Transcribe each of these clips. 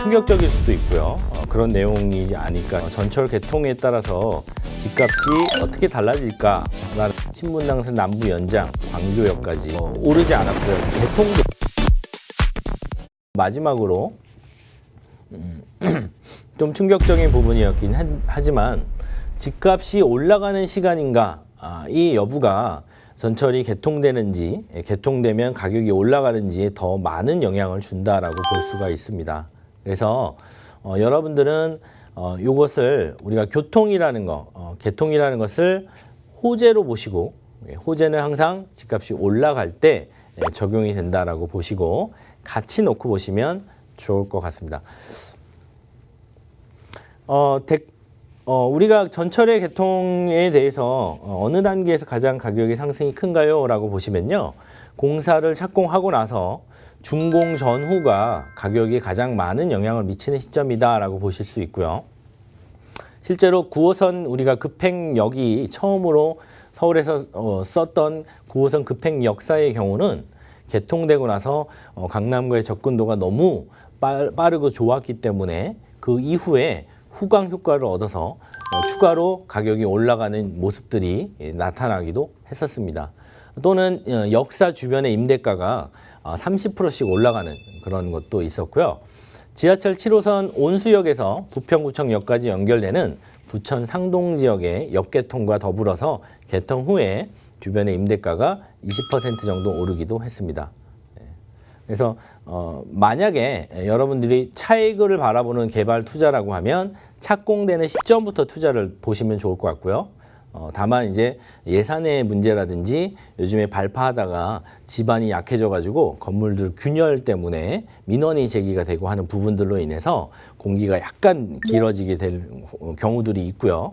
충격적일 수도 있고요. 어, 그런 내용이지 않을까. 어, 전철 개통에 따라서 집값이 어떻게 달라질까? 신분당선 남부 연장, 광교역까지 어, 오르지 않았고요. 개통도 마지막으로 음, 좀 충격적인 부분이었긴 하- 하지만 집값이 올라가는 시간인가 아, 이 여부가 전철이 개통되는지 예, 개통되면 가격이 올라가는지에 더 많은 영향을 준다라고 볼 수가 있습니다. 그래서 어, 여러분들은 어, 이것을 우리가 교통이라는 거, 어, 개통이라는 것을 호재로 보시고 예, 호재는 항상 집값이 올라갈 때 예, 적용이 된다라고 보시고 같이 놓고 보시면 좋을 것 같습니다. 어, 대- 어, 우리가 전철의 개통에 대해서 어, 어느 단계에서 가장 가격의 상승이 큰가요? 라고 보시면요. 공사를 착공하고 나서 준공 전후가 가격에 가장 많은 영향을 미치는 시점이다라고 보실 수 있고요. 실제로 9호선 우리가 급행역이 처음으로 서울에서 어, 썼던 9호선 급행 역사의 경우는 개통되고 나서 어, 강남구의 접근도가 너무 빠, 빠르고 좋았기 때문에 그 이후에 후광 효과를 얻어서 어, 추가로 가격이 올라가는 모습들이 예, 나타나기도 했었습니다. 또는 어, 역사 주변의 임대가가 어, 30%씩 올라가는 그런 것도 있었고요. 지하철 7호선 온수역에서 부평구청역까지 연결되는 부천 상동 지역의 역개통과 더불어서 개통 후에 주변의 임대가가 20% 정도 오르기도 했습니다. 예. 그래서 어, 만약에 여러분들이 차익을 바라보는 개발 투자라고 하면 착공되는 시점부터 투자를 보시면 좋을 것 같고요. 어, 다만 이제 예산의 문제라든지 요즘에 발파하다가 집안이 약해져가지고 건물들 균열 때문에 민원이 제기가 되고 하는 부분들로 인해서 공기가 약간 길어지게 될 경우들이 있고요.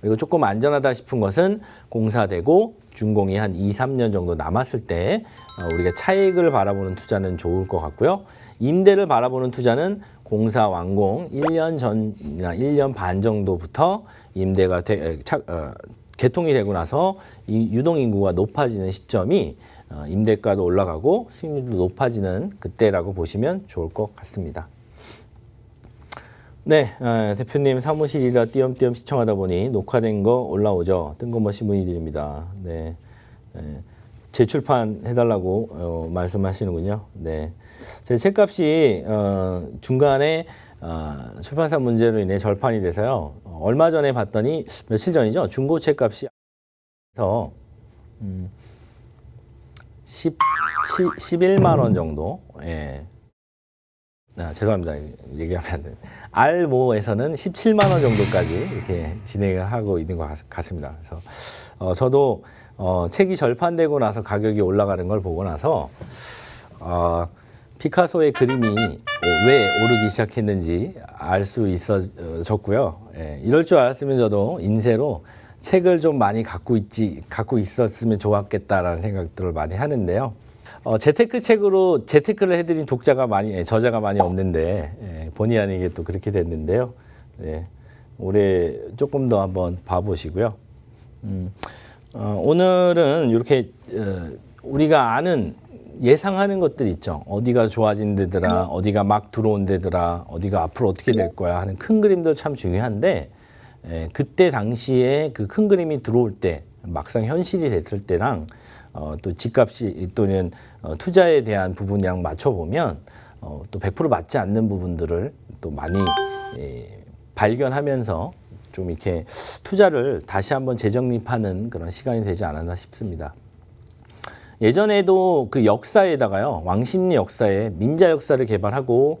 그리고 조금 안전하다 싶은 것은 공사되고 준공이 한 2, 3년 정도 남았을 때 어, 우리가 차익을 바라보는 투자는 좋을 것 같고요. 임대를 바라보는 투자는 공사 완공 1년 전이나 1년 반 정도부터 임대가 되, 에, 차, 어, 개통이 되고 나서 이 유동 인구가 높아지는 시점이 어, 임대가도 올라가고 수익률도 높아지는 그때라고 보시면 좋을 것 같습니다. 네, 어, 대표님 사무실이라 띄엄띄엄 시청하다 보니 녹화된 거 올라오죠. 뜬금없이 문의드립니다. 네, 네. 재출판 해달라고 어, 말씀하시는군요. 네, 제 책값이 어, 중간에 어, 출판사 문제로 인해 절판이 돼서요. 어, 얼마 전에 봤더니 며칠 전이죠. 중고 책 값이 서 음, 10, 11만 원 정도. 예. 아, 죄송합니다. 얘기하면 안 돼. 알모에서는 17만 원 정도까지 이렇게 진행을 하고 있는 것 같- 같습니다. 그래서 어, 저도 어, 책이 절판되고 나서 가격이 올라가는 걸 보고 나서 어, 피카소의 그림이 왜 오르기 시작했는지 알 수 있어졌고요. 예, 이럴 줄 알았으면 저도 인쇄로 책을 좀 많이 갖고 있지 갖고 있었으면 좋았겠다라는 생각들을 많이 하는데요. 어, 재테크 책으로 재테크를 해드린 독자가 많이 예, 저자가 많이 없는데 예, 본의 아니게 또 그렇게 됐는데요. 네, 올해 조금 더 한번 봐보시고요. 음, 어, 오늘은 이렇게 어, 우리가 아는 예상하는 것들 있죠. 어디가 좋아진 데더라, 어디가 막 들어온 데더라, 어디가 앞으로 어떻게 될 거야 하는 큰 그림들 참 중요한데 에, 그때 당시에 그 큰 그림이 들어올 때 막상 현실이 됐을 때랑 어, 또 집값이 또는 어, 투자에 대한 부분이랑 맞춰 보면 어, 또 100% 맞지 않는 부분들을 또 많이 예, 발견하면서 좀 이렇게 투자를 다시 한번 재정립하는 그런 시간이 되지 않았나 싶습니다. 예전에도 그 역사에다가요 왕십리 역사에 민자 역사를 개발하고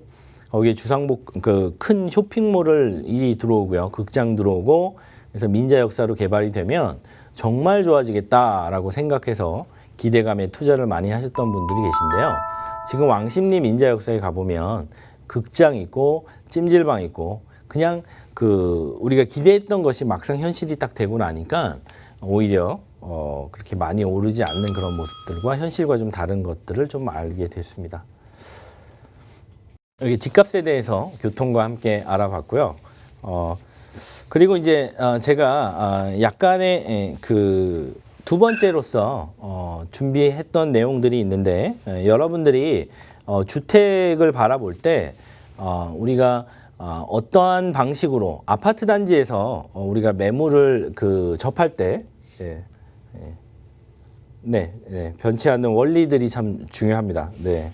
거기에 주상복 그 큰 쇼핑몰을 일이 들어오고요. 극장 들어오고 그래서 민자 역사로 개발이 되면 정말 좋아지겠다라고 생각해서 기대감에 투자를 많이 하셨던 분들이 계신데요. 지금 왕십리 민자 역사에 가보면 극장 있고 찜질방 있고 그냥 그 우리가 기대했던 것이 막상 현실이 딱 되고 나니까 오히려 어, 그렇게 많이 오르지 않는 그런 모습들과 현실과 좀 다른 것들을 좀 알게 됐습니다. 여기 집값에 대해서 교통과 함께 알아봤고요. 어, 그리고 이제 어, 제가 어, 약간의 그 두 번째로서 어, 준비했던 내용들이 있는데 에, 여러분들이 어, 주택을 바라볼 때 어, 우리가 어, 어떠한 방식으로 아파트 단지에서 어, 우리가 매물을 그 접할 때 예, 예. 네, 네, 변치 않는 원리들이 참 중요합니다. 네.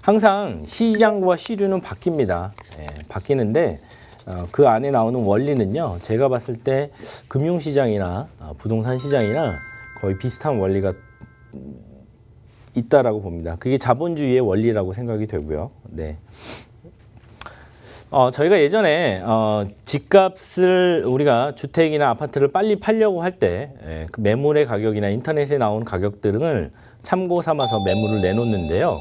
항상 시장과 시류는 바뀝니다. 예, 바뀌는데 어, 그 안에 나오는 원리는요. 제가 봤을 때 금융시장이나 어, 부동산 시장이나 거의 비슷한 원리가 있다라고 봅니다. 그게 자본주의의 원리라고 생각이 되고요. 네. 어, 저희가 예전에 어, 집값을 우리가 주택이나 아파트를 빨리 팔려고 할때 예, 그 매물의 가격이나 인터넷에 나온 가격 등을 참고 삼아서 매물을 내놓는데요.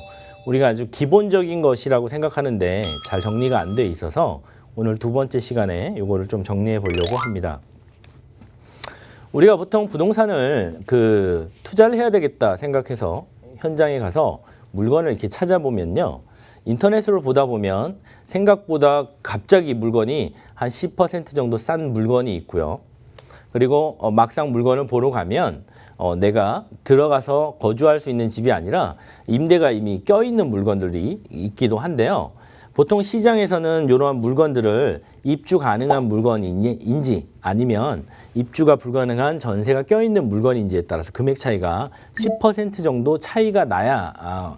우리가 아주 기본적인 것이라고 생각하는데 잘 정리가 안 돼 있어서 오늘 두 번째 시간에 이거를 좀 정리해 보려고 합니다. 우리가 보통 부동산을 그 투자를 해야 되겠다 생각해서 현장에 가서 물건을 이렇게 찾아보면요. 인터넷으로 보다 보면 생각보다 갑자기 물건이 한 10% 정도 싼 물건이 있고요. 그리고 어, 막상 물건을 보러 가면 어, 내가 들어가서 거주할 수 있는 집이 아니라 임대가 이미 껴있는 물건들이 있기도 한데요. 보통 시장에서는 이러한 물건들을 입주 가능한 물건인지 아니면 입주가 불가능한 전세가 껴있는 물건인지에 따라서 금액 차이가 10% 정도 차이가 나야 아, 어,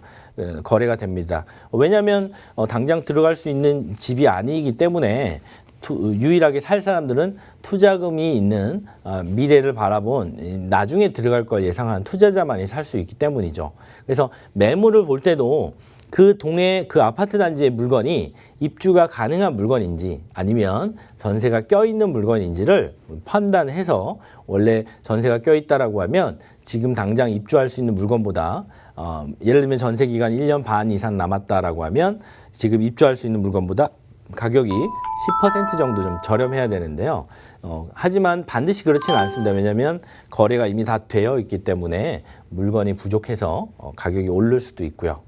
거래가 됩니다. 왜냐하면 어, 당장 들어갈 수 있는 집이 아니기 때문에 투- 유일하게 살 사람들은 투자금이 있는 아, 미래를 바라본 이, 나중에 들어갈 걸 예상한 투자자만이 살 수 있기 때문이죠. 그래서 매물을 볼 때도 그 동네 그 아파트 단지의 물건이 입주가 가능한 물건인지 아니면 전세가 껴있는 물건인지를 판단해서 원래 전세가 껴있다라고 하면 지금 당장 입주할 수 있는 물건보다 어, 예를 들면 전세 기간 1년 반 이상 남았다라고 하면 지금 입주할 수 있는 물건보다 가격이 10% 정도 좀 저렴해야 되는데요. 어, 하지만 반드시 그렇지는 않습니다. 왜냐하면 거래가 이미 다 되어 있기 때문에 물건이 부족해서 어, 가격이 오를 수도 있고요.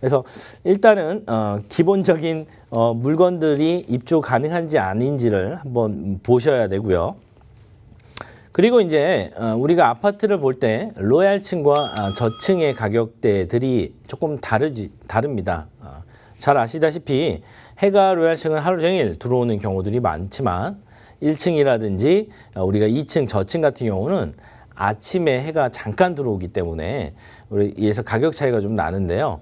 그래서 일단은 어, 기본적인 어, 물건들이 입주 가능한지 아닌지를 한번 보셔야 되고요. 그리고 이제 어, 우리가 아파트를 볼 때 로얄층과 아, 저층의 가격대들이 조금 다르지 다릅니다. 어, 잘 아시다시피 해가 로얄층은 하루 종일 들어오는 경우들이 많지만 1층이라든지 어, 우리가 2층 저층 같은 경우는 아침에 해가 잠깐 들어오기 때문에 우리 이에서 가격 차이가 좀 나는데요.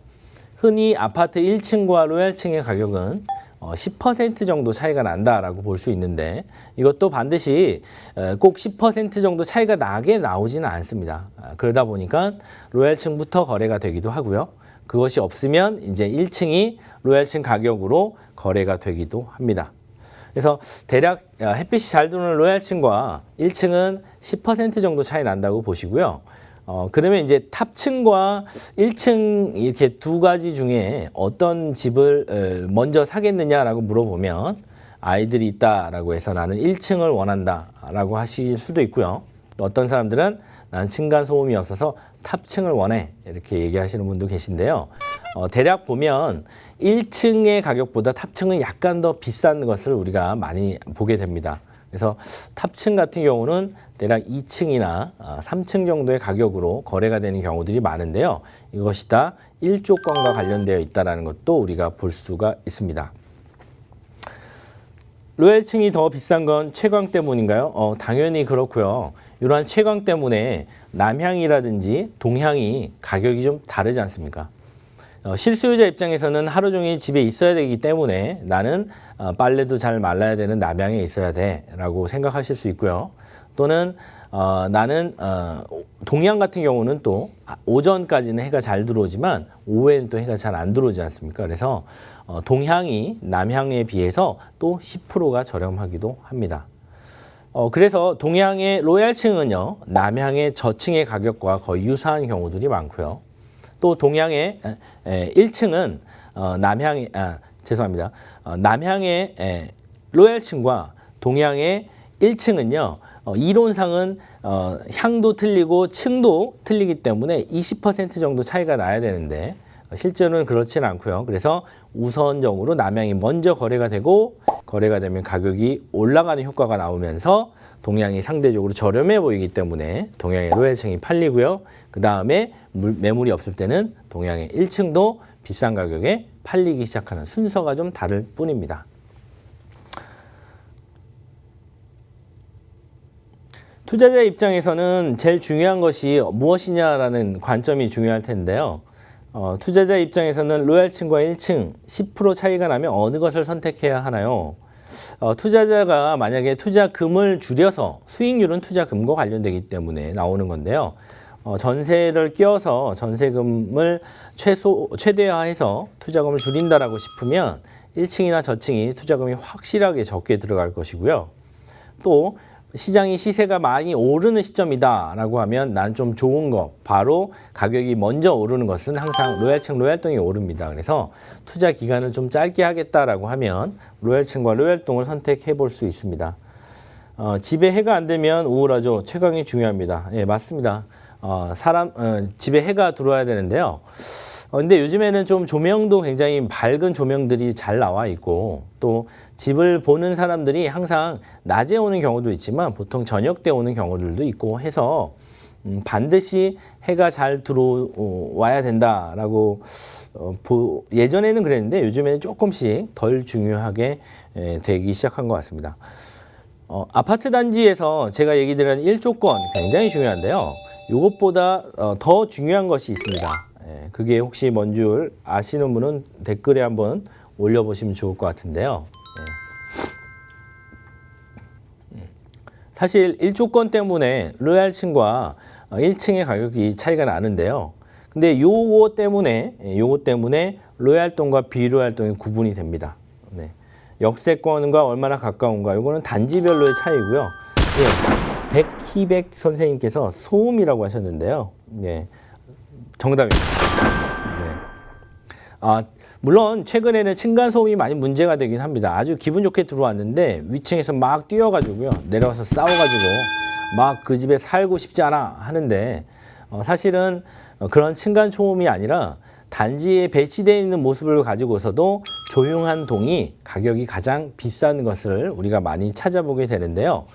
흔히 아파트 1층과 로얄층의 가격은 어, 10% 정도 차이가 난다라고 볼 수 있는데 이것도 반드시 어, 꼭10% 정도 차이가 나게 나오지는 않습니다. 아, 그러다 보니까 로얄층부터 거래가 되기도 하고요. 그것이 없으면 이제 1층이 로얄층 가격으로 거래가 되기도 합니다. 그래서 대략 어, 햇빛이 잘 들어오는 로얄층과 1층은 10% 정도 차이 난다고 보시고요. 어, 그러면 이제 탑층과 1층 이렇게 두 가지 중에 어떤 집을 어, 먼저 사겠느냐라고 물어보면 아이들이 있다라고 해서 나는 1층을 원한다라고 하실 수도 있고요. 또 어떤 사람들은 난 층간 소음이 없어서 탑층을 원해 이렇게 얘기하시는 분도 계신데요. 어, 대략 보면 1층의 가격보다 탑층은 약간 더 비싼 것을 우리가 많이 보게 됩니다. 그래서 탑층 같은 경우는 대략 2층이나 3층 정도의 가격으로 거래가 되는 경우들이 많은데요. 이것이 다 일조권과 관련되어 있다는 것도 우리가 볼 수가 있습니다. 로얄층이 더 비싼 건 채광 때문인가요? 어, 당연히 그렇고요. 이러한 채광 때문에 남향이라든지 동향이 가격이 좀 다르지 않습니까? 어, 실수요자 입장에서는 하루 종일 집에 있어야 되기 때문에 나는 어, 빨래도 잘 말라야 되는 남향에 있어야 돼라고 생각하실 수 있고요. 또는 어, 나는 어, 동양 같은 경우는 또 아, 오전까지는 해가 잘 들어오지만 오후에는 또 해가 잘 안 들어오지 않습니까? 그래서 어, 동향이 남향에 비해서 또 10%가 저렴하기도 합니다. 어, 그래서 동양의 로얄층은요, 남향의 저층의 가격과 거의 유사한 경우들이 많고요. 또 동양의 에, 에, 1층은 어, 남향의 아, 죄송합니다. 어, 남향의 에, 로얄층과 동양의 1층은요. 어, 이론상은 어, 향도 틀리고 층도 틀리기 때문에 20% 정도 차이가 나야 되는데 어, 실제로는 그렇지는 않고요. 그래서 우선적으로 남향이 먼저 거래가 되고 거래가 되면 가격이 올라가는 효과가 나오면서 동양이 상대적으로 저렴해 보이기 때문에 동양의 로얄층이 팔리고요. 그 다음에 매물이 없을 때는 동양의 1층도 비싼 가격에 팔리기 시작하는 순서가 좀 다를 뿐입니다. 투자자 입장에서는 제일 중요한 것이 무엇이냐라는 관점이 중요할 텐데요. 어, 투자자 입장에서는 로얄층과 1층 10% 차이가 나면 어느 것을 선택해야 하나요? 어, 투자자가 만약에 투자금을 줄여서 수익률은 투자금과 관련되기 때문에 나오는 건데요. 어, 전세를 끼워서 전세금을 최소 최대화해서 투자금을 줄인다라고 싶으면 1층이나 저층이 투자금이 확실하게 적게 들어갈 것이고요. 또 시장이 시세가 많이 오르는 시점이다라고 하면 난 좀 좋은 거 바로 가격이 먼저 오르는 것은 항상 로얄층 로얄동이 오릅니다. 그래서 투자 기간을 좀 짧게 하겠다라고 하면 로얄층과 로얄동을 선택해 볼 수 있습니다. 어, 집에 해가 안 되면 우울하죠. 채광이 중요합니다. 예, 맞습니다. 어, 사람 어, 집에 해가 들어와야 되는데요. 어, 근데 요즘에는 좀 조명도 굉장히 밝은 조명들이 잘 나와 있고 또 집을 보는 사람들이 항상 낮에 오는 경우도 있지만 보통 저녁 때 오는 경우들도 있고 해서 음, 반드시 해가 잘 들어와야 된다라고 어, 보, 예전에는 그랬는데 요즘에는 조금씩 덜 중요하게 에, 되기 시작한 것 같습니다. 어, 아파트 단지에서 제가 얘기 드린 일조권 굉장히 중요한데요. 이것보다 어, 더 중요한 것이 있습니다. 예, 그게 혹시 뭔 줄 아시는 분은 댓글에 한번 올려보시면 좋을 것 같은데요. 예. 음. 사실 1조권 때문에 로얄층과 1층의 가격이 차이가 나는데요. 근데 요거 때문에 예, 요거 때문에 로얄동과 비로얄동이 구분이 됩니다. 네. 역세권과 얼마나 가까운가 요거는 단지별로의 차이고요. 예. 백희백 선생님께서 소음이라고 하셨는데요. 네. 정답입니다. 네. 아, 물론 최근에는 층간 소음이 많이 문제가 되긴 합니다. 아주 기분 좋게 들어왔는데 위층에서 막 뛰어가지고요. 내려와서 싸워가지고 막 그 집에 살고 싶지 않아 하는데 어, 사실은 어, 그런 층간 소음이 아니라 단지에 배치되어 있는 모습을 가지고서도 조용한 동이 가격이 가장 비싼 것을 우리가 많이 찾아보게 되는데요.